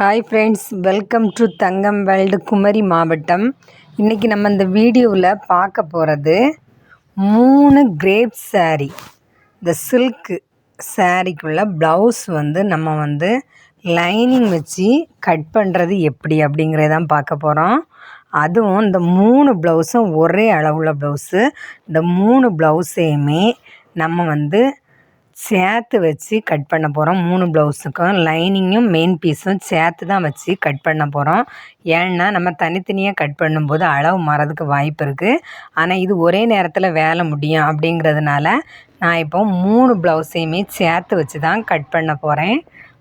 Hi friends welcome to Thangam world Kumari மாவட்டம். இன்றைக்கி நம்ம இந்த வீடியோவில் பார்க்க போகிறது மூணு கிரேப் saree. இந்த சில்க்கு சாரீக்குள்ள ப்ளவுஸ் வந்து நம்ம வந்து லைனிங் வச்சு கட் பண்ணுறது எப்படி அப்படிங்கிறதான் பார்க்க போகிறோம் அதுவும் இந்த மூணு ப்ளவுஸும் ஒரே அளவுள்ள ப்ளவுஸு இந்த மூணு ப்ளவுஸையுமே நம்ம வந்து சேர்த்து வச்சு கட் பண்ண போகிறோம் மூணு ப்ளவுஸுக்கும் லைனிங்கும் மெயின் பீஸும் சேர்த்து தான் வச்சு கட் பண்ண போகிறோம் ஏன்னா நம்ம தனித்தனியாக கட் பண்ணும்போது அளவு மாறதுக்கு வாய்ப்பு இருக்குது ஆனால் இது ஒரே நேரத்தில் வேலை முடியும் அப்படிங்கிறதுனால நான் இப்போ மூணு ப்ளவுஸையுமே சேர்த்து வச்சு தான் கட் பண்ண போகிறேன்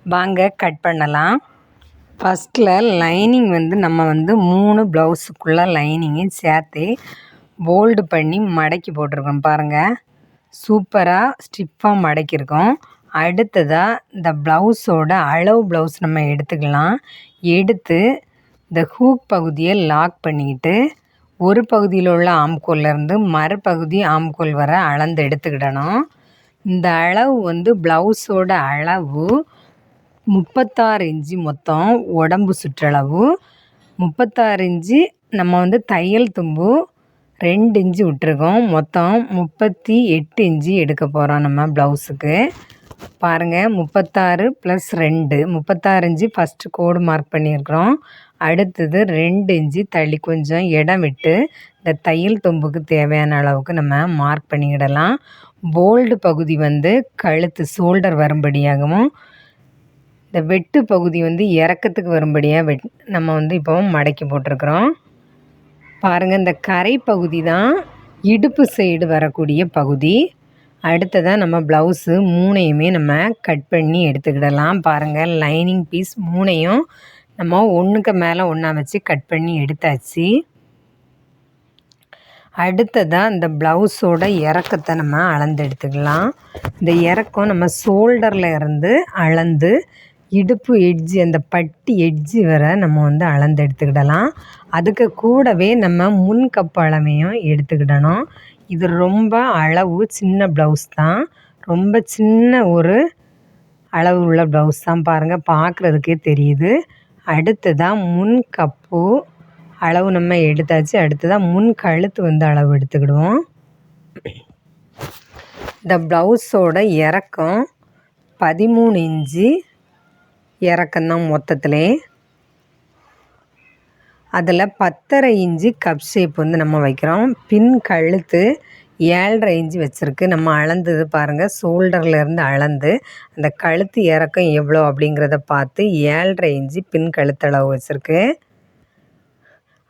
வாங்க கட் பண்ணலாம். ஃபஸ்ட்டில் லைனிங் வந்து நம்ம வந்து மூணு ப்ளவுஸுக்குள்ளே லைனிங்கையும் சேர்த்து போல்டு பண்ணி மடக்கி போட்டிருக்கோம் பாருங்கள் சூப்பராக ஸ்டிஃபாக மடக்கியிருக்கோம் அடுத்ததாக இந்த ப்ளவுஸோட அளவு ப்ளவுஸ் நம்ம எடுத்துக்கலாம். எடுத்து இந்த ஹூக் பகுதியை லாக் பண்ணிக்கிட்டு ஒரு பகுதியில் உள்ள ஆம்கோல்லேருந்து மறுபகுதி ஆம்கோல் வர அளந்து எடுத்துக்கிடணும். இந்த அளவு வந்து ப்ளவுஸோட அளவு முப்பத்தாறு இன்ச்சு மொத்தம் உடம்பு சுற்றளவு. முப்பத்தாறு இன்ச்சு நம்ம வந்து தையல் தும்பு. ரெண்டு இன்ச்சு விட்டுருக்கோம். மொத்தம் முப்பத்தி எட்டு இன்ச்சு எடுக்க போகிறோம் நம்ம ப்ளவுஸுக்கு. பாருங்கள் முப்பத்தாறு ப்ளஸ் ரெண்டு. முப்பத்தாறு இன்ச்சு ஃபஸ்ட்டு கோடு மார்க் பண்ணியிருக்கிறோம். அடுத்தது ரெண்டு இன்ச்சு தள்ளி கொஞ்சம் இடம் விட்டு இந்த தையல் தொம்புக்கு தேவையான அளவுக்கு நம்ம மார்க் பண்ணிக்கிடலாம். போல்டு பகுதி வந்து கழுத்து ஷோல்டர் வரும்படியாகவும் இந்த வெட்டு பகுதி வந்து இறக்கத்துக்கு வரும்படியாக வெட் நம்ம வந்து இப்போ மடக்கி போட்டிருக்கிறோம். பாருங்கள் இந்த கரை பகுதி தான் இடுப்பு சைடு வரக்கூடிய பகுதி. அடுத்ததாக நம்ம ப்ளவுஸு மூணையுமே நம்ம கட் பண்ணி எடுத்துக்கிடலாம். பாருங்கள் லைனிங் பீஸ் மூணையும் நம்ம ஒன்றுக்கு மேலே ஒன்றா வச்சு கட் பண்ணி எடுத்தாச்சு. அடுத்ததாக இந்த ப்ளவுஸோட இறக்கத்தை நம்ம அளந்து எடுத்துக்கலாம். இந்த இறக்கம் நம்ம ஷோல்டரில் இருந்து அளந்து இடுப்பு எட்ஜு அந்த பட்டி எட்ஜு வர நம்ம வந்து அளந்து எடுத்துக்கிடலாம். அதுக்கு கூடவே நம்ம முன் கப்பு அளவையும் எடுத்துக்கிடணும். இது ரொம்ப அளவு சின்ன ப்ளவுஸ் தான். ரொம்ப சின்ன ஒரு அளவு உள்ள ப்ளவுஸ் தான் பாருங்கள் பார்க்குறதுக்கே தெரியுது. அடுத்ததாக முன் கப்பு அளவு நம்ம எடுத்தாச்சு. அடுத்ததாக முன் கழுத்து வந்து அளவு எடுத்துக்கிடுவோம். இந்த ப்ளவுஸோட இறக்கம் பதிமூணு இன்ச்சு இறக்கம்தான் மொத்தத்தில். அதில் பத்தரை இன்ச்சு கப் ஷேப் வந்து நம்ம வைக்கிறோம். பின் கழுத்து ஏழரை இன்ச்சு வச்சுருக்கு. நம்ம அளந்தது பாருங்கள் ஷோல்டர்லேருந்து அளந்து அந்த கழுத்து இறக்கம் எவ்வளோ அப்படிங்கிறத பார்த்து ஏழரை இன்ச்சு பின் கழுத்தளவு வச்சுருக்கு.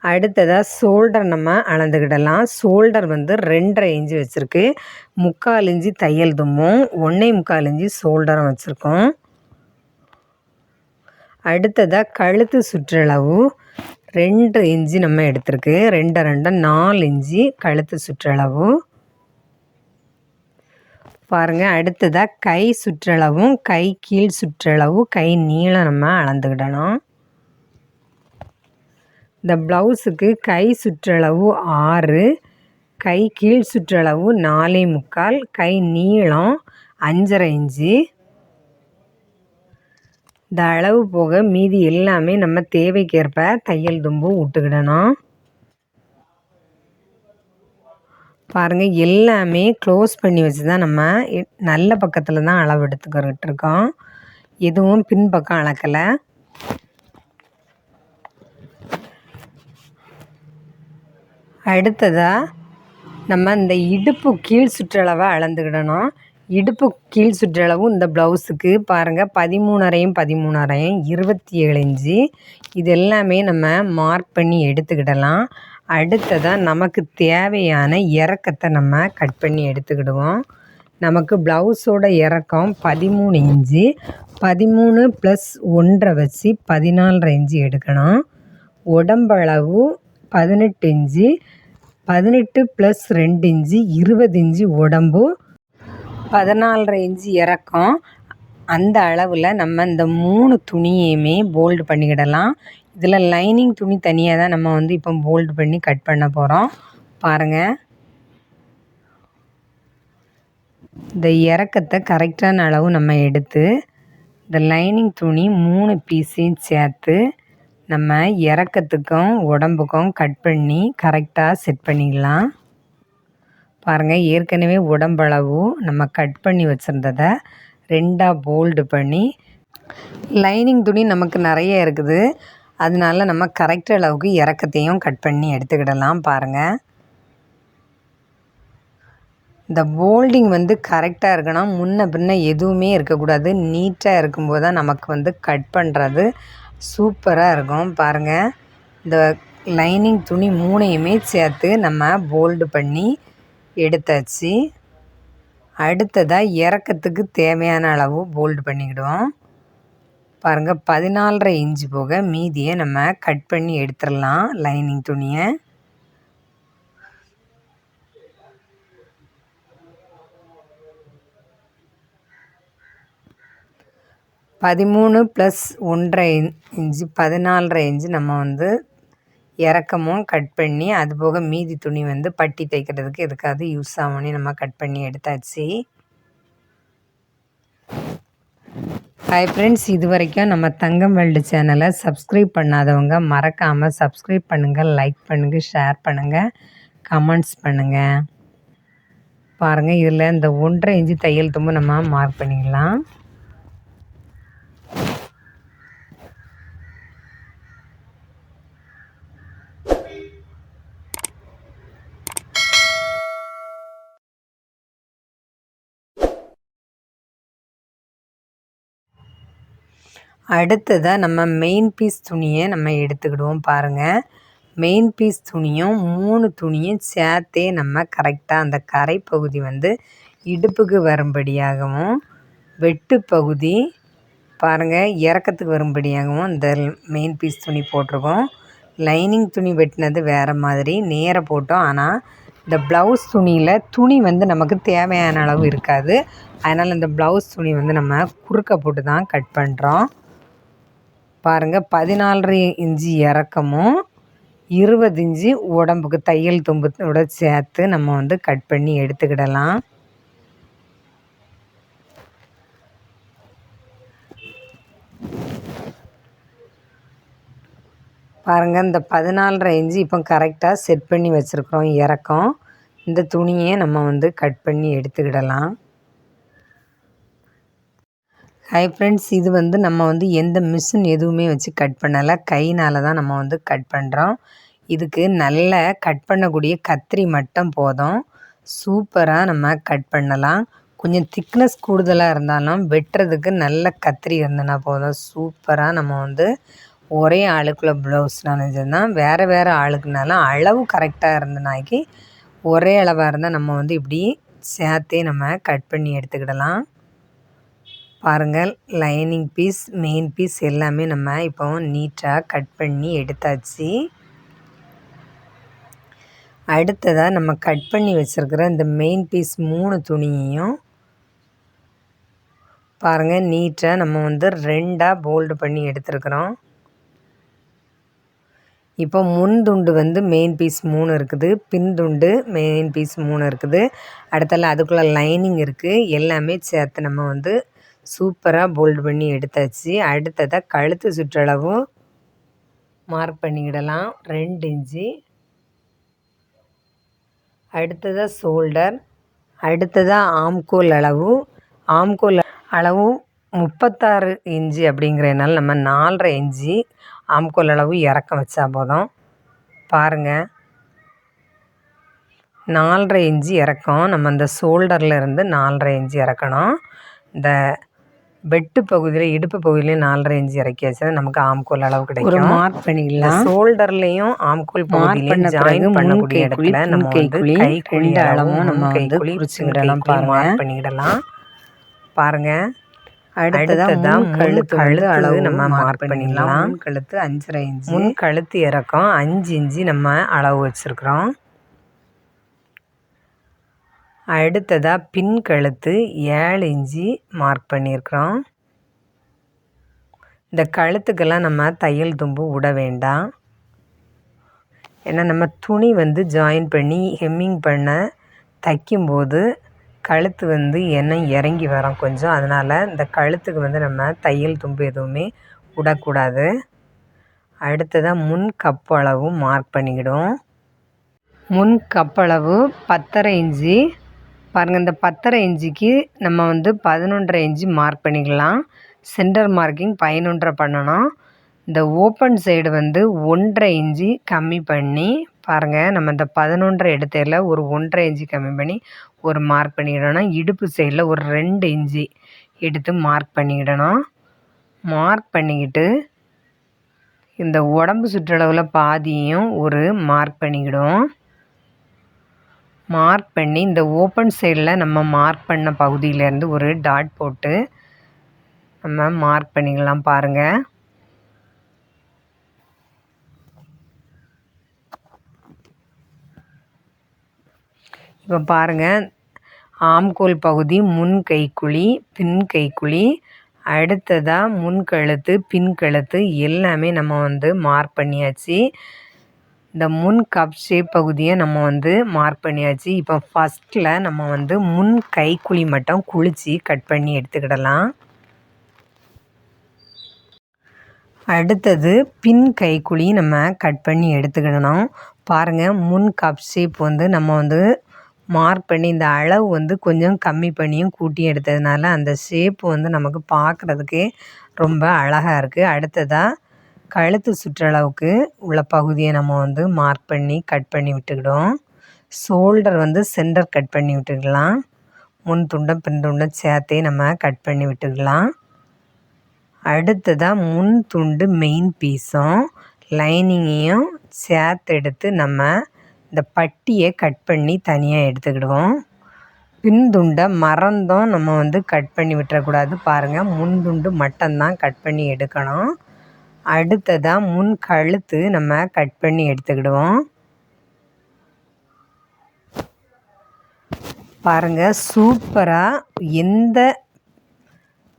அடுத்ததாக ஷோல்டர் நம்ம அளந்துக்கிடலாம். ஷோல்டர் வந்து ரெண்டரை இன்ச்சு வச்சுருக்கு. முக்கால் இன்ச்சு தையல் தும்பும் ஒன்றே முக்கால் இன்ச்சு ஷோல்டரும் வச்சுருக்கோம். அடுத்ததாக கழுத்து சுற்றளவு. ரெண்டு இன்ச்சு நம்ம எடுத்திருக்கு. ரெண்டு ரெண்டு நாலு இன்ச்சு கழுத்து சுற்றளவு. பாருங்கள் அடுத்ததாக கை சுற்றளவும் கை கீழ் சுற்றளவு கை நீளம் நம்ம அளந்துக்கிடணும். இந்த ப்ளவுஸுக்கு கை சுற்றளவு ஆறு கை கீழ் சுற்றளவு நாலே முக்கால் கை நீளம் அஞ்சரை இன்ச்சு இந்த அளவு போக மீதி எல்லாமே நம்ம தேவைக்கேற்ப தையல் தும்பு விட்டுக்கிடணும். பாருங்கள் எல்லாமே க்ளோஸ் பண்ணி வச்சு தான் நம்ம நல்ல பக்கத்தில் தான் அளவு எடுத்துக்கிட்டு இருக்கோம். எதுவும் பின்பக்கம் அளக்கலை. அடுத்ததாக நம்ம இந்த இடுப்பு கீழ் சுற்றளவை அளந்துக்கிடணும். இடுப்பு கீழ் சுற்றளவு இந்த ப்ளவுஸுக்கு பாருங்கள் பதிமூணரையும் பதிமூணரையும் இருபத்தி ஏழு இன்ச்சு. இது எல்லாமே நம்ம மார்க் பண்ணி எடுத்துக்கிடலாம். அடுத்ததாக நமக்கு தேவையான இறக்கத்தை நம்ம கட் பண்ணி எடுத்துக்கிடுவோம். நமக்கு ப்ளவுஸோட இறக்கம் பதிமூணு இன்ச்சு. பதிமூணு ப்ளஸ் ஒன்றை வச்சு பதினாலரை இன்ச்சு எடுக்கணும். உடம்பளவு பதினெட்டு இன்ச்சு. பதினெட்டு ப்ளஸ் ரெண்டு இன்ச்சு இருபது இன்ச்சு உடம்பு. பதினாலரை இன்ச்சு இறக்கம். அந்த அளவில் நம்ம இந்த மூணு துணியையுமே போல்டு பண்ணிக்கிடலாம். இதில் லைனிங் துணி தனியாக தான் நம்ம வந்து இப்போ போல்டு பண்ணி கட் பண்ண போகிறோம் பாருங்கள் இந்த இறக்கத்தை கரெக்டான அளவு நம்ம எடுத்து இந்த லைனிங் துணி மூணு பீஸையும் சேர்த்து நம்ம இறக்கத்துக்கும் உடம்புக்கும் கட் பண்ணி கரெக்டாக செட் பண்ணிக்கலாம் பாருங்கள் ஏற்கனவே உடம்பளவும் நம்ம கட் பண்ணி வச்சுருந்ததை ரெண்டாக போல்டு பண்ணி லைனிங் துணி நமக்கு நிறைய இருக்குது. அதனால நம்ம கரெக்ட் அளவுக்கு இறக்கத்தையும் கட் பண்ணி எடுத்துக்கிடலாம் பாருங்கள் இந்த போல்டிங் வந்து கரெக்டாக இருக்கணும். முன்ன பின்ன எதுவுமே இருக்கக்கூடாது. நீட்டாக இருக்கும்போது தான் நமக்கு வந்து கட் பண்ணுறது சூப்பராக இருக்கும் பாருங்கள் இந்த லைனிங் துணி மூணையுமே சேர்த்து நம்ம போல்டு பண்ணி எடுத்தாச்சு. அடுத்ததாக இறக்கத்துக்கு தேவையான அளவு போல்டு பண்ணிக்கிடுவோம். பாருங்கள் பதினாலரை இன்ச்சு போக மீதியை நம்ம கட் பண்ணி எடுத்துடலாம் லைனிங் துணியை. பதிமூணு ப்ளஸ் ஒன்றரை இன்ச்சு பதினாலரை இன்ச்சு நம்ம வந்து இறக்கமும் கட் பண்ணி அது போக மீதி துணி வந்து பட்டி தைக்கிறதுக்கு எதுக்காவது யூஸ் ஆகும்னு நம்ம கட் பண்ணி எடுத்தாச்சு. ஹாய் ஃப்ரெண்ட்ஸ் இது வரைக்கும் நம்ம தங்கம் வேல்டு சேனலை சப்ஸ்கிரைப் பண்ணாதவங்க மறக்காமல் சப்ஸ்கிரைப் பண்ணுங்கள் லைக் பண்ணுங்கள் ஷேர் பண்ணுங்கள் கமெண்ட்ஸ் பண்ணுங்கள் பாருங்கள் இதில் இந்த ஒன்றரை இன்ச்சு தையல் தும்பு நம்ம மார்க் பண்ணிக்கலாம். அடுத்ததாக நம்ம மெயின் பீஸ் துணியை நம்ம எடுத்துக்கிடுவோம் பாருங்கள் மெயின் பீஸ் துணியும் மூணு துணியும் சேர்த்தே நம்ம கரெக்டாக அந்த கரை பகுதி வந்து இடுப்புக்கு வரும்படியாகவும் வெட்டு பகுதி பாருங்கள் இறக்கத்துக்கு வரும்படியாகவும் இந்த மெயின் பீஸ் துணி போட்டிருக்கோம். லைனிங் துணி வெட்டினது வேறு மாதிரி நேராக போட்டோம். ஆனால் இந்த ப்ளவுஸ் துணியில் துணி வந்து நமக்கு தேவையான அளவு இருக்காது. அதனால் இந்த ப்ளவுஸ் துணி வந்து நம்ம குறுக்க போட்டு தான் கட் பண்ணுறோம் பாருங்கள் பதினாலரை இன்ச்சு இறக்கமும் இருபது இன்ச்சு உடம்புக்கு தையல் தும்பத்தோட சேர்த்து நம்ம வந்து கட் பண்ணி எடுத்துக்கிடலாம். பாருங்கள் இந்த பதினாலரை இன்ச்சு இப்போ கரெக்டாக செட் பண்ணி வச்சுருக்குறோம் இறக்கம். இந்த துணியை நம்ம வந்து கட் பண்ணி எடுத்துக்கிடலாம். ஹை ஃப்ரெண்ட்ஸ் இது வந்து நம்ம வந்து எந்த மிஷின் எதுவுமே வச்சு கட் பண்ணலை. கையினால் தான் நம்ம வந்து கட் பண்ணுறோம் இதுக்கு நல்ல கட் பண்ணக்கூடிய கத்திரி மட்டும் போதும். சூப்பராக நம்ம கட் பண்ணலாம். கொஞ்சம் திக்னஸ் கூடுதலாக இருந்தாலும் வெட்டுறதுக்கு நல்ல கத்திரி இருந்தனா போதும். சூப்பராக நம்ம வந்து ஒரே ஆளுக்குள்ள ப்ளவுஸ் நினைஞ்சதுன்னா வேறு வேறு ஆளுக்குனாலும் அளவு கரெக்டாக இருந்தனாக்கி ஒரே அளவாக இருந்தால் நம்ம வந்து இப்படி சேர்த்தே நம்ம கட் பண்ணி எடுத்துக்கிடலாம். பாருங்கள் லைனிங் பீஸ் மெயின் பீஸ் எல்லாமே நம்ம இப்போ நீட்டாக கட் பண்ணி எடுத்தாச்சு. அடுத்ததாக நம்ம கட் பண்ணி வச்சுருக்கிற இந்த மெயின் பீஸ் மூணு துணியையும் பாருங்கள் நீட்டாக நம்ம வந்து ரெண்டாக போல்டு பண்ணி எடுத்துருக்குறோம். இப்போ முன் துண்டு வந்து மெயின் பீஸ் மூணு இருக்குது பின் துண்டு மெயின் பீஸ் மூணு இருக்குது. அடுத்தால அதுக்குள்ளே லைனிங் இருக்குது எல்லாமே சேர்த்து நம்ம வந்து சூப்பராக போல்டு பண்ணி எடுத்தாச்சு. அடுத்ததாக கழுத்து சுற்றளவும் மார்க் பண்ணிக்கிடலாம். ரெண்டு இன்ச்சு. அடுத்ததாக ஷோல்டர் அடுத்ததாக ஆம்கோல் அளவு. ஆம்கோல் அளவும் முப்பத்தாறு இன்ச்சு அப்படிங்கிறதுனால நம்ம நாலரை இன்ச்சு ஆம்கோல் அளவு இறக்கம் வச்சா போதும். பாருங்கள் நாலரை இன்ச்சு இறக்கம். நம்ம இந்த ஷோல்டரில் இருந்து நாலரை இன்ச்சு இறக்கணும். இந்த வெட்டு பகுதியில் இடுப்பு பகுதியிலையும் நாலரை இன்ச்சு இறக்கியாச்சு. நமக்கு ஆம்கோல் அளவு கிடைக்கும். மார்க் பண்ணிக்கலாம் ஷோல்டர்லையும் ஆம்கோல் பகுதியிலையும் ஜாயின் பண்ணக்கூடிய இடத்துல நம்ம வந்து கை குழி அளவும் நம்ம வந்து குறிச்சுக்கிடலாம் மார்க் பண்ணிக்கிடலாம் பாருங்க. அடுத்ததான் கழுத்து கழுத்து அளவு நம்ம மார்க் பண்ணிக்கலாம் கழுத்து அஞ்சரை இன்ச்சு. முன் கழுத்து இறக்கம் அஞ்சு இன்ச்சு நம்ம அளவு வச்சுருக்குறோம். அடுத்ததாக பின் கழுத்து ஏழு இன்ச்சு மார்க் பண்ணியிருக்கிறோம். இந்த கழுத்துக்கெல்லாம் நம்ம தையல் தும்பு விட வேண்டாம். ஏன்னா நம்ம துணி வந்து ஜாயின் பண்ணி ஹெம்மிங் பண்ண தைக்கும்போது கழுத்து வந்து எண்ணெய் இறங்கி வரும் கொஞ்சம். அதனால் இந்த கழுத்துக்கு வந்து நம்ம தையல் தும்பு எதுவுமே விடக்கூடாது அடுத்ததாக முன் கப்பு மார்க் பண்ணிக்கிடும் முன் கப்பளவு பத்தரை இன்ச்சு பாருங்கள் இந்த பத்தரை இன்ச்சுக்கு நம்ம வந்து பதினொன்றரை இன்ச்சு மார்க் பண்ணிக்கலாம். சென்டர் மார்க்கிங் பதினொன்றரை பண்ணணும். இந்த ஓப்பன் சைடு வந்து ஒன்றரை இன்ச்சு கம்மி பண்ணி பாருங்கள் நம்ம இந்த பதினொன்றரை இடத்துல ஒரு ஒன்றரை இன்ச்சு கம்மி பண்ணி ஒரு மார்க் பண்ணிக்கிடணும் இடுப்பு சைடில் ஒரு ரெண்டு இன்ச்சு எடுத்து மார்க் பண்ணிக்கிடணும் மார்க் பண்ணிக்கிட்டு இந்த உடம்பு சுற்றளவில் பாதியும் ஒரு மார்க் பண்ணிக்கிடுவோம். மார்க் பண்ணி இந்த ஓப்பன் சைடில் நம்ம மார்க் பண்ண பகுதியிலேருந்து ஒரு டாட் போட்டு நம்ம மார்க் பண்ணிக்கலாம் பாருங்கள் இப்போ பாருங்கள் ஆம்கோல் பகுதி முன் கைக்குழி பின் கைக்குழி அடுத்ததாக முன் கழுத்து பின் கழுத்து எல்லாமே நம்ம வந்து மார்க் பண்ணியாச்சு. இந்த முன் கப் ஷேப் பகுதியை நம்ம வந்து மார்க் பண்ணியாச்சு. இப்போ ஃபஸ்ட்டில் நம்ம வந்து முன் கைக்குழி மட்டும் குளித்து கட் பண்ணி எடுத்துக்கிடலாம். அடுத்தது பின் கைக்குழி நம்ம கட் பண்ணி எடுத்துக்கிடணும். பாருங்கள் முன் கப் ஷேப் வந்து நம்ம வந்து மார்க் பண்ணி இந்த அளவு வந்து கொஞ்சம் கம்மி பண்ணியும் கூட்டி எடுத்ததுனால அந்த ஷேப் வந்து நமக்கு பார்க்குறதுக்கே ரொம்ப அழகாக இருக்குது அடுத்ததாக கழுத்து சுற்றளவுக்கு உள்ள பகுதியை நம்ம வந்து மார்க் பண்ணி கட் பண்ணி விட்டுக்கிடுவோம். ஷோல்டர் வந்து சென்டர் கட் பண்ணி விட்டுக்கலாம். முன் துண்டம் பின் துண்டம் சேர்த்தே நம்ம கட் பண்ணி விட்டுக்கலாம். அடுத்ததாக முன் துண்டு மெயின் பீஸும் லைனிங்கையும் சேர்த்து எடுத்து நம்ம இந்த பட்டியை கட் பண்ணி தனியாக எடுத்துக்கிடுவோம். பின் துண்டை மறந்தும் நம்ம வந்து கட் பண்ணி விட்டுறக்கூடாது. பாருங்கள் முன் துண்டு மட்டும்தான் கட் பண்ணி எடுக்கணும். அடுத்ததாக முன் கழுத்து நம்ம கட் பண்ணி எடுத்துக்கிடுவோம். பாருங்கள் சூப்பராக எந்த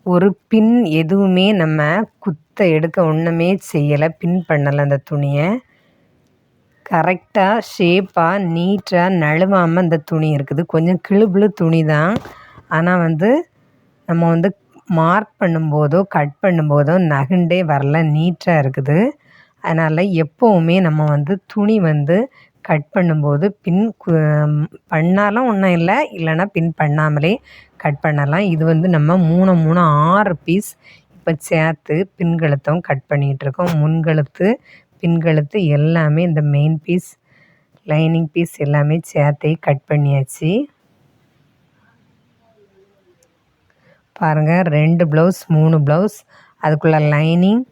ஒரு பின் எதுவுமே நம்ம குத்த எடுக்க ஒன்றுமே செய்யலை பின் பண்ணலை அந்த துணியை. கரெக்டாக ஷேப்பாக நீட்டாக நழுவாமல் அந்த துணி இருக்குது. கொஞ்சம் கிளுபிளு துணி தான். ஆனால் வந்து நம்ம வந்து மார்க் பண்ணும்போதோ கட் பண்ணும்போதோ நகுண்டே வரல நீட்டாக இருக்குது. அதனால் எப்போவுமே நம்ம வந்து துணி வந்து கட் பண்ணும்போது பின் பண்ணாலும் ஒன்றும் இல்லை இல்லைன்னா பின் பண்ணாமலே கட் பண்ணலாம். இது வந்து நம்ம மூணு மூணு ஆறு பீஸ் இப்போ சேர்த்து பின்கழுத்தும் கட் பண்ணிகிட்ருக்கோம் முன்கழுத்து பின்கழுத்து எல்லாமே இந்த மெயின் பீஸ் லைனிங் பீஸ் எல்லாமே சேர்த்தே கட் பண்ணியாச்சு. பாருங்கள் ரெண்டு ப்ளவுஸ் மூணு ப்ளவுஸ் அதுக்குள்ளே லைனிங்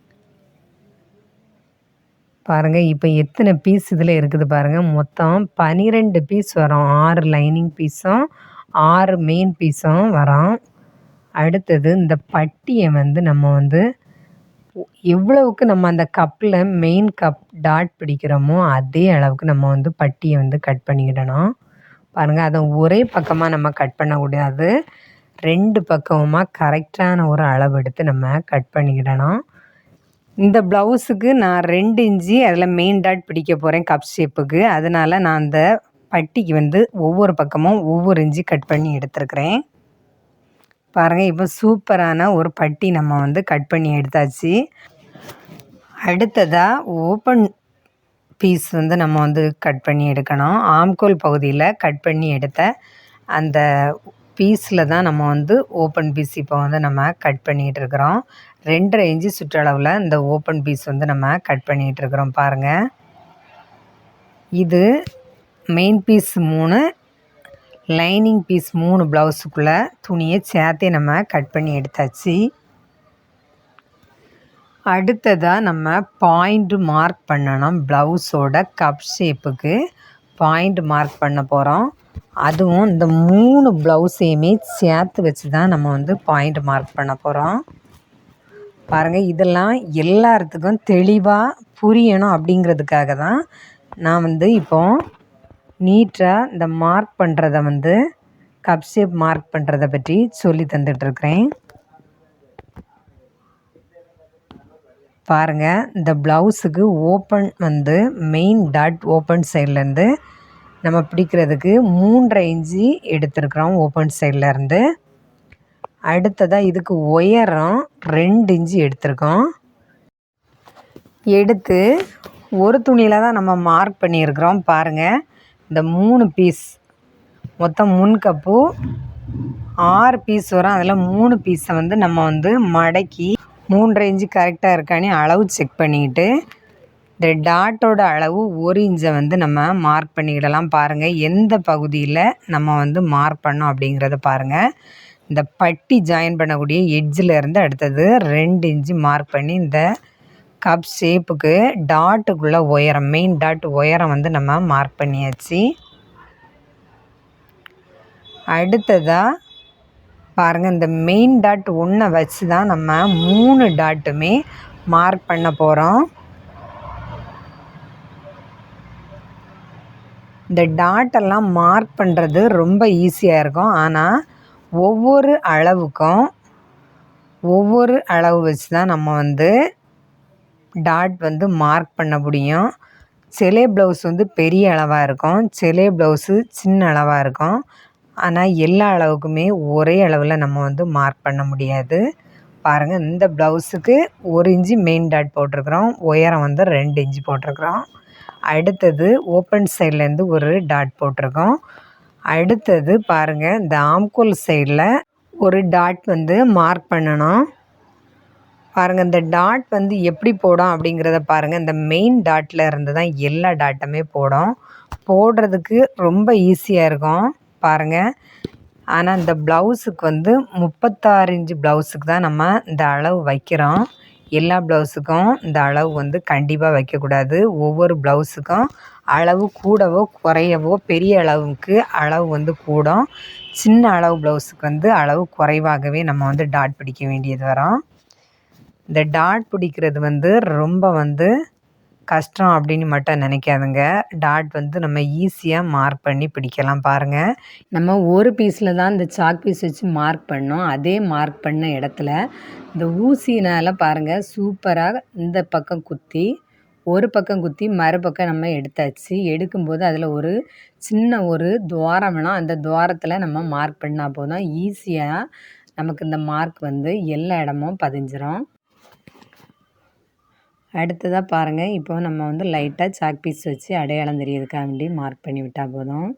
பாருங்கள் இப்போ எத்தனை பீஸ் இதில் இருக்குது பாருங்கள் மொத்தம் பனிரெண்டு பீஸ் வரும். ஆறு லைனிங் பீஸும் ஆறு மெயின் பீஸும் வரும். அடுத்தது இந்த பட்டியை வந்து நம்ம வந்து எவ்வளவுக்கு நம்ம அந்த கப்பில் மெயின் கப் டாட் பிடிக்கிறோமோ அதே அளவுக்கு நம்ம வந்து பட்டியை வந்து கட் பண்ணிக்கிடணும். பாருங்கள் அதை ஒரே பக்கமாக நம்ம கட் பண்ணக்கூடாது ரெண்டு பக்கமுமாக கரெக்டான ஒரு அளவு எடுத்து நம்ம கட் பண்ணிக்கிடணும். இந்த ப்ளவுஸுக்கு நான் ரெண்டு இன்ச்சு அதில் மெயின் டாட் பிடிக்க போகிறேன் கப் ஷேப்புக்கு அதனால் நான் அந்த பட்டிக்கு வந்து ஒவ்வொரு பக்கமும் ஒவ்வொரு இன்ச்சு கட் பண்ணி எடுத்துருக்குறேன். பாருங்கள் இப்போ சூப்பரான ஒரு பட்டி நம்ம வந்து கட் பண்ணி எடுத்தாச்சு. அடுத்ததாக ஓப்பன் பீஸ் வந்து நம்ம வந்து கட் பண்ணி எடுக்கணும். ஆம்கோல் பகுதியில் கட் பண்ணி எடுத்த அந்த பீஸில் தான் நம்ம வந்து ஓப்பன் பீஸ் இப்போ வந்து நம்ம கட் பண்ணிகிட்டு இருக்கிறோம் ரெண்டரை இன்ச்சு சுற்றளவில் இந்த ஓப்பன் பீஸ் வந்து நம்ம கட் பண்ணிகிட்டு இருக்கிறோம் பாருங்கள் இது மெயின் பீஸ் மூணு லைனிங் பீஸ் மூணு ப்ளவுஸுக்குள்ளே துணியை சேர்த்தே நம்ம கட் பண்ணி எடுத்தாச்சு. அடுத்ததாக நம்ம பாயிண்ட்டு மார்க் பண்ணணும் ப்ளவுஸோட கப் ஷேப்புக்கு பாயிண்ட் மார்க் பண்ண போகிறோம் அதுவும் இந்த மூணு ப்ளவுஸையுமே சேர்த்து வச்சு தான் நம்ம வந்து பாயிண்ட் மார்க் பண்ண போகிறோம் பாருங்கள் இதெல்லாம் எல்லாத்துக்கும் தெளிவாக புரியணும் அப்படிங்கிறதுக்காக தான் நான் வந்து இப்போது நீட்டாக இந்த மார்க் பண்ணுறத வந்து கப் ஷேப் மார்க் பண்ணுறத பற்றி சொல்லி தந்துட்டுருக்குறேன் பாருங்கள் இந்த ப்ளவுஸுக்கு ஓப்பன் வந்து மெயின் டாட் ஓப்பன் சைட்லேருந்து நம்ம பிடிக்கிறதுக்கு மூன்றரை இன்ச்சு எடுத்துருக்குறோம் ஓப்பன் சைட்லேருந்து அடுத்ததாக இதுக்கு உயரம் ரெண்டு இன்ச்சு எடுத்திருக்கோம். எடுத்து ஒரு துணியில் தான் நம்ம மார்க் பண்ணியிருக்கிறோம் பாருங்கள் இந்த மூணு பீஸ் மொத்தம் முன் கப்பு ஆறு பீஸ் வரும். அதில் மூணு பீஸை வந்து நம்ம வந்து மடக்கி மூன்றரை இன்ச்சு கரெக்டாக இருக்கான்னு அளவு செக் பண்ணிக்கிட்டு இந்த டாட்டோட அளவு ஒரு இன்ச்சை வந்து நம்ம மார்க் பண்ணிக்கிடலாம் பாருங்கள் எந்த பகுதியில் நம்ம வந்து மார்க் பண்ணோம் அப்படிங்கிறத பாருங்கள் இந்த பட்டி ஜாயின் பண்ணக்கூடிய எட்ஜில் இருந்து அடுத்தது ரெண்டு இன்ச்சு மார்க் பண்ணி இந்த கப் ஷேப்புக்கு டாட்டுக்குள்ளே உயரம் மெயின் டாட் உயரம் வந்து நம்ம மார்க் பண்ணியாச்சு. அடுத்ததாக பாருங்கள் இந்த மெயின் டாட் ஒன்றை வச்சு தான் நம்ம மூணு டாட்டுமே மார்க் பண்ண போகிறோம் இந்த டாட்டெல்லாம் மார்க் பண்ணுறது ரொம்ப ஈஸியாக இருக்கும். ஆனால் ஒவ்வொரு அளவுக்கும் ஒவ்வொரு அளவு வச்சு தான் நம்ம வந்து டாட் வந்து மார்க் பண்ண முடியும். சிலை ப்ளவுஸ் வந்து பெரிய அளவாக இருக்கும். சிலை ப்ளவுஸு சின்ன அளவாக இருக்கும். ஆனால் எல்லா அளவுக்குமே ஒரே அளவில் நம்ம வந்து மார்க் பண்ண முடியாது. பாருங்கள் இந்த ப்ளவுஸுக்கு ஒரு இன்ச்சு மெயின் டாட் போட்டிருக்குறோம். உயரம் வந்து ரெண்டு இன்ச்சு போட்டிருக்குறோம். அடுத்தது ஓப்பன் சைட்லேருந்து ஒரு டாட் போட்டிருக்கோம். அடுத்தது பாருங்கள் இந்த ஆம்கோல் சைடில் ஒரு டாட் வந்து மார்க் பண்ணணும். பாருங்கள் இந்த டாட் வந்து எப்படி போடும் அப்படிங்கிறத பாருங்கள் இந்த மெயின் டாட்டில் இருந்து தான் எல்லா டாட்டுமே போடும். போடுறதுக்கு ரொம்ப ஈஸியாக இருக்கும். பாருங்கள் ஆனால் இந்த ப்ளவுஸுக்கு வந்து முப்பத்தாறு இன்ச்சு ப்ளவுஸுக்கு தான் நம்ம இந்த அளவு வைக்கிறோம். எல்லா ப்ளவுஸுக்கும் இந்த அளவு வந்து கண்டிப்பாக வைக்கக்கூடாது. ஒவ்வொரு ப்ளவுஸுக்கும் அளவு கூடவோ குறையவோ பெரிய அளவுக்கு அளவு வந்து கூடும். சின்ன அளவு ப்ளவுஸுக்கு வந்து அளவு குறைவாகவே நம்ம வந்து டாட் பிடிக்க வேண்டியது வரும். இந்த டாட் பிடிக்கிறது வந்து ரொம்ப வந்து கஷ்டம் அப்படின்னு மட்டும் நினைக்காதுங்க. டாட் வந்து நம்ம ஈஸியாக மார்க் பண்ணி பிடிக்கலாம் பாருங்கள் நம்ம ஒரு பீஸில் தான் இந்த சாக் பீஸ் வச்சு மார்க் பண்ணோம். அதே மார்க் பண்ண இடத்துல இந்த ஊசினால் பாருங்கள் சூப்பராக இந்த பக்கம் குத்தி ஒரு பக்கம் குத்தி மறுபக்கம் நம்ம எடுத்தாச்சு. எடுக்கும்போது அதில் ஒரு சின்ன ஒரு துவாரம் வேணும். அந்த துவாரத்தில் நம்ம மார்க் பண்ணால் போதும். ஈஸியாக நமக்கு இந்த மார்க் வந்து எல்லா இடமும் பதிஞ்சிரும். அடுத்ததாக பாருங்கள் இப்போ நம்ம வந்து லைட்டாக சாக் பீஸ் வச்சு அடையாளம் தெரியறதுக்காக வேண்டி மார்க் பண்ணி விட்டால் போதும்.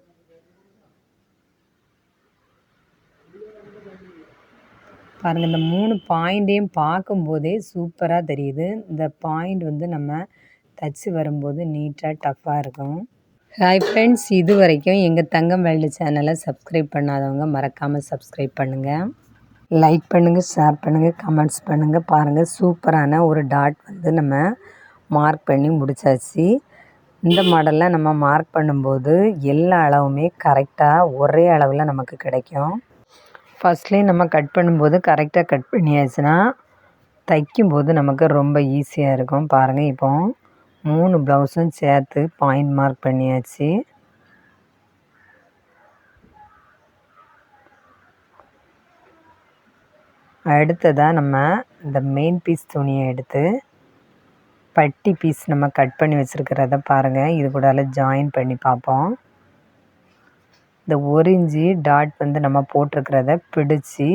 பாருங்கள் இந்த மூணு பாயிண்ட்டையும் பார்க்கும்போதே சூப்பராக தெரியுது. இந்த பாயிண்ட் வந்து நம்ம தச்சு வரும்போது நீட்டாக டஃப்பாக இருக்கும். ஹாய் ஃப்ரெண்ட்ஸ் இது வரைக்கும் எங்கள் தங்கம் வேல்டு சேனலை சப்ஸ்கிரைப் பண்ணாதவங்க மறக்காமல் சப்ஸ்கிரைப் பண்ணுங்கள் லைக் பண்ணுங்கள் ஷேர் பண்ணுங்கள் கமெண்ட்ஸ் பண்ணுங்கள் பாருங்கள் சூப்பரான ஒரு டாட் வந்து நம்ம மார்க் பண்ணி முடிச்சாச்சு. இந்த மாடலில் நம்ம மார்க் பண்ணும்போது எல்லா அளவுமே கரெக்டாக ஒரே அளவில் நமக்கு கிடைக்கும். ஃபஸ்ட்லேயே நம்ம கட் பண்ணும்போது கரெக்டாக கட் பண்ணியாச்சுன்னா தைக்கும்போது நமக்கு ரொம்ப ஈஸியாக இருக்கும். பாருங்கள் இப்போ மூணு ப்ளவுஸும் சேர்த்து பாயிண்ட் மார்க் பண்ணியாச்சு. அடுத்ததாக நம்ம இந்த மெயின் பீஸ் துணியை எடுத்து பட்டி பீஸ் நம்ம கட் பண்ணி வச்சுருக்கிறத பாருங்கள் இது கூட ஜாயின் பண்ணி பார்ப்போம். இந்த ஒரு டாட் வந்து நம்ம போட்டிருக்கிறத பிடிச்சி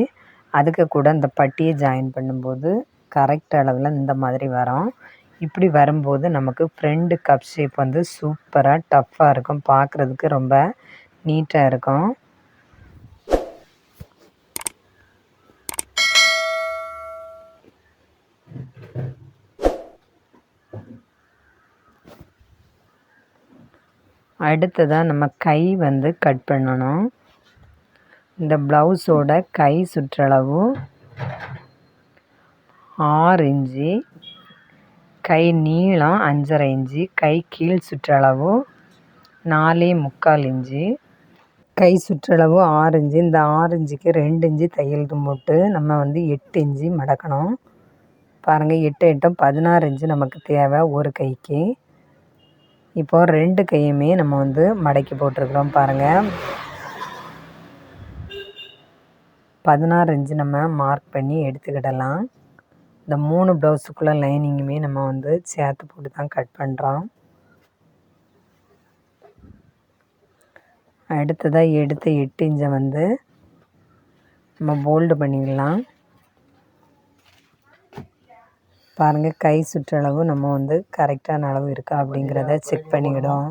அதுக்கு கூட இந்த பட்டியை ஜாயின் பண்ணும்போது கரெக்ட் அளவில் இந்த மாதிரி வரும். இப்படி வரும்போது நமக்கு ஃப்ரெண்டு கப் ஷேப் வந்து சூப்பராக டஃப்பாக இருக்கும். பார்க்குறதுக்கு ரொம்ப நீட்டாக இருக்கும். அடுத்ததாக நம்ம கை வந்து கட் பண்ணணும். இந்த ப்ளவுஸோட கை சுற்றளவு ஆறு இஞ்சி கை நீளம் அஞ்சரை இஞ்சி கை கீழ் சுற்றளவு நாலே முக்கால் இஞ்சி கை சுற்றளவு ஆறு இந்த ஆறு ரெண்டு இஞ்சி தையல் தும்போட்டு நம்ம வந்து எட்டு இஞ்சி மடக்கணும். பாருங்கள் எட்டு எட்டும் பதினாறு இன்ச்சு நமக்கு தேவை ஒரு கைக்கு. இப்போது ரெண்டு கையுமே நம்ம வந்து மடக்கி போட்டிருக்கிறோம் பாருங்கள் பதினாறு இன்ச்சு நம்ம மார்க் பண்ணி எடுத்துக்கிடலாம். இந்த மூணு ப்ளவுஸுக்குள்ளே லைனிங்குமே நம்ம வந்து சேர்த்து போட்டு தான் கட் பண்ணுறோம் அடுத்ததாக எடுத்த எட்டு இன்ச்சை வந்து நம்ம போல்டு பண்ணிக்கலாம் பாருங்கள் கை சுற்றளவு நம்ம வந்து கரெக்டான அளவு இருக்கா அப்படிங்கிறத செக் பண்ணிக்கிடும்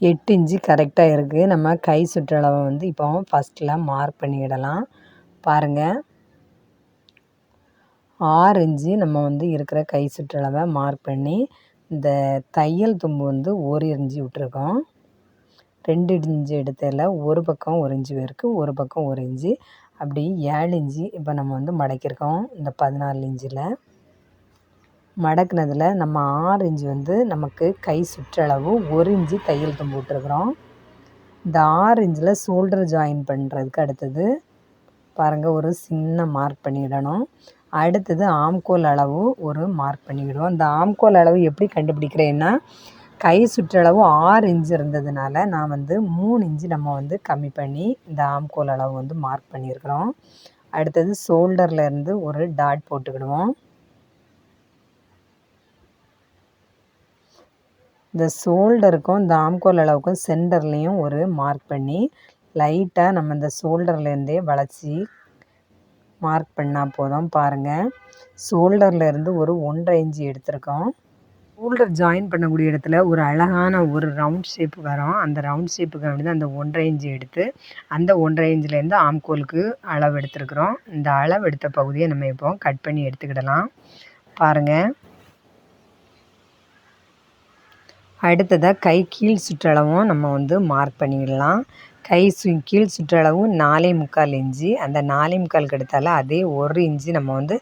எட்டு இன்ச்சு கரெக்டாக இருக்குது நம்ம கை சுற்றளவை வந்து இப்போ ஃபஸ்ட்டில் மார்க் பண்ணிக்கிடலாம் பாருங்கள் ஆறு இன்ச்சு நம்ம வந்து இருக்கிற கை சுற்றளவை மார்க் பண்ணி இந்த தையல் தும்பு வந்து ஒரு இன்ச்சு விட்டுருக்கோம். ரெண்டு இன்ச்சு எடுத்ததில் ஒரு பக்கம் ஒரு இன்ச்சு இருக்குது ஒரு பக்கம் ஒரு இன்ச்சு. அப்படி ஏழு இன்ச்சு இப்போ நம்ம வந்து மடக்கியிருக்கோம் இந்த பதினாலு இன்ச்சில். மடக்குனதில் நம்ம ஆறு இன்ச்சு வந்து நமக்கு கை சுற்றளவு ஒரு இன்ச்சு தையல் தும்பு விட்டுருக்குறோம். இந்த ஆறு இன்ச்சில் ஷோல்டர் ஜாயின் பண்ணுறதுக்கு அடுத்தது பாருங்கள் ஒரு சின்ன மார்க் பண்ணிவிடணும் அடுத்தது ஆம்கோல் அளவு ஒரு மார்க் பண்ணிக்கிடுவோம் இந்த ஆம்கோல் அளவு எப்படி கண்டுபிடிக்கிறேன்னா கை சுற்றளவு ஆறு இன்ச்சு இருந்ததுனால நான் வந்து மூணு இன்ச்சு நம்ம வந்து கம்மி பண்ணி இந்த ஆம்கோல் அளவு வந்து மார்க் பண்ணியிருக்கிறோம். அடுத்தது ஷோல்டரில் இருந்து ஒரு டாட் போட்டுக்கிடுவோம். இந்த ஷோல்டருக்கும் இந்த ஆம்கோல் அளவுக்கும் சென்டர்லேயும் ஒரு மார்க் பண்ணி லைட்டாக நம்ம இந்த ஷோல்டர்லேருந்தே வளைச்சி மார்க் பண்ணால் போதும். பாருங்கள் ஷோல்டர்லேருந்து ஒரு ஒன்றரை இன்ச்சு எடுத்திருக்கோம். ஷோல்டர் ஜாயின் பண்ணக்கூடிய இடத்துல ஒரு அழகான ஒரு ரவுண்ட் ஷேப் வரும். அந்த ரவுண்ட் ஷேப்புக்கு வேண்டி அந்த ஒன்றரை இன்ச்சு எடுத்து அந்த ஒன்றரை இஞ்சிலேருந்து ஆம்கோலுக்கு அளவு எடுத்துருக்குறோம். இந்த அளவு எடுத்த பகுதியை நம்ம இப்போ கட் பண்ணி எடுத்துக்கிடலாம். பாருங்கள் அடுத்ததாக கை கீழ் சுற்றளவும் நம்ம வந்து மார்க் பண்ணிடலாம். கை சு கீழ் சுற்றளவும் நாலே முக்கால் இன்ச்சு. அந்த நாலே முக்காலுக்கு கெடுத்தால அதே ஒரு இன்ச்சு நம்ம வந்து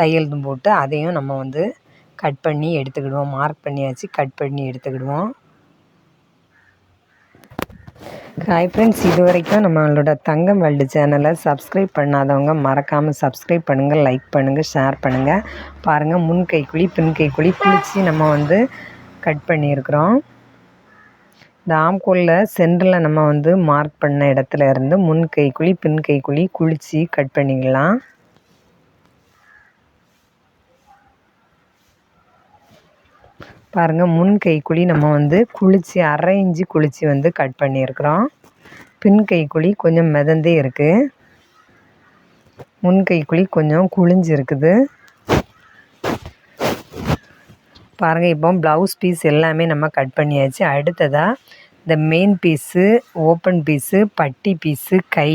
தையல் போட்டு அதையும் நம்ம வந்து கட் பண்ணி எடுத்துக்கிடுவோம். மார்க் பண்ணியாச்சு கட் பண்ணி எடுத்துக்கிடுவோம். ஹாய் ஃப்ரெண்ட்ஸ் இது வரைக்கும் நம்மளோட தங்கம் வேர்ல்டு சேனலை சப்ஸ்கிரைப் பண்ணாதவங்க மறக்காமல் சப்ஸ்கிரைப் பண்ணுங்கள் லைக் பண்ணுங்கள் ஷேர் பண்ணுங்கள் பாருங்கள் முன் கைக்குழி பின் கைக்குழி குளித்து நம்ம வந்து கட் பண்ணியிருக்கிறோம். இந்த ஆம்கோலில் சென்டரில் நம்ம வந்து மார்க் பண்ண இடத்துல இருந்து முன் கைக்குழி பின் கைக்குழி குளித்து கட் பண்ணிக்கலாம். பாருங்கள் முன் கைக்குழி நம்ம வந்து குளித்து அரை இஞ்சி குளித்து வந்து கட் பண்ணியிருக்கிறோம். பின் கைக்குழி கொஞ்சம் மிதந்தே இருக்குது முன் கைக்குழி கொஞ்சம் குளிஞ்சு இருக்குது பாருங்கள் இப்போ ப்ளவுஸ் பீஸ் எல்லாமே நம்ம கட் பண்ணியாச்சு. அடுத்ததாக இந்த மெயின் பீஸு ஓப்பன் பீஸு பட்டி பீஸு கை.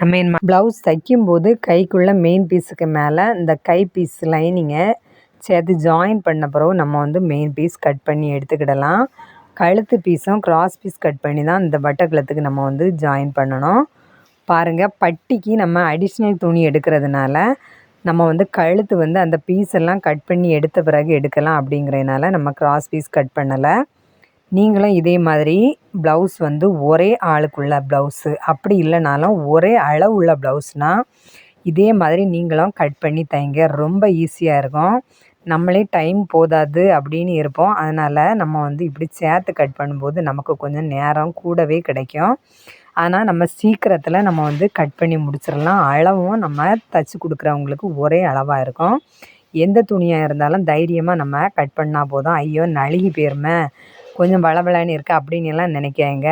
நம்ம ப்ளவுஸ் தைக்கும்போது கைக்குள்ளே மெயின் பீஸுக்கு மேலே இந்த கை பீஸ் லைனிங்கை சேர்த்து ஜாயின் பண்ண பிறகு நம்ம வந்து மெயின் பீஸ் கட் பண்ணி எடுத்துக்கிடலாம். கழுத்து பீஸும் கிராஸ் பீஸ் கட் பண்ணி தான் இந்த வட்டக்கழுத்துக்கு நம்ம வந்து ஜாயின் பண்ணணும். பாருங்கள் பட்டிக்கு நம்ம அடிஷ்னல் துணி எடுக்கிறதுனால நம்ம வந்து கழுத்து வந்து அந்த பீஸ் எல்லாம் கட் பண்ணி எடுத்த பிறகு எடுக்கலாம் அப்படிங்கிறதுனால நம்ம கிராஸ் பீஸ் கட் பண்ணலை. நீங்களும் இதே மாதிரி ப்ளவுஸ் வந்து ஒரே ஆளுக்குள்ள ப்ளவுஸு அப்படி இல்லைனாலும் ஒரே அளவு உள்ள ப்ளவுஸ்னால் இதே மாதிரி நீங்களும் கட் பண்ணி தைங்க ரொம்ப ஈஸியாக இருக்கும். நம்மளே டைம் போதாது அப்படின்னு இருப்போம். அதனால் நம்ம வந்து இப்படி சேர்த்து கட் பண்ணும்போது நமக்கு கொஞ்சம் நேரம் கூடவே கிடைக்கும். ஆனால் நம்ம சீக்கிரத்தில் நம்ம வந்து கட் பண்ணி முடிச்சிடலாம் அளவும் நம்ம தைச்சி கொடுக்குறவங்களுக்கு ஒரே அளவாக இருக்கும். எந்த துணியாக இருந்தாலும் தைரியமாக நம்ம கட் பண்ணால் போதும். ஐயோ நழுகி போயிருமே. கொஞ்சம் பளபளன்னு இருக்குது அப்படின்னு எல்லாம் நினைக்காங்க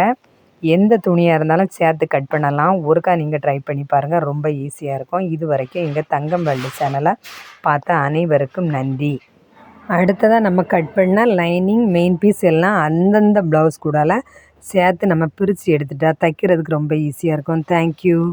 எந்த துணியாக இருந்தாலும் சேர்த்து கட் பண்ணலாம். ஒருக்கா நீங்கள் ட்ரை பண்ணி பாருங்கள் ரொம்ப ஈஸியாக இருக்கும். இது வரைக்கும் எங்கள் தங்கம் வள்ளி சேனலை பார்த்த அனைவருக்கும் நன்றி. அடுத்ததாக நம்ம கட் பண்ண லைனிங் மெயின் பீஸ் எல்லாம் அந்தந்த ப்ளவுஸ் கூடால சேர்த்து நம்ம பிரித்து எடுத்துட்டா தைக்கிறதுக்கு ரொம்ப ஈஸியாக இருக்கும். தேங்க்யூ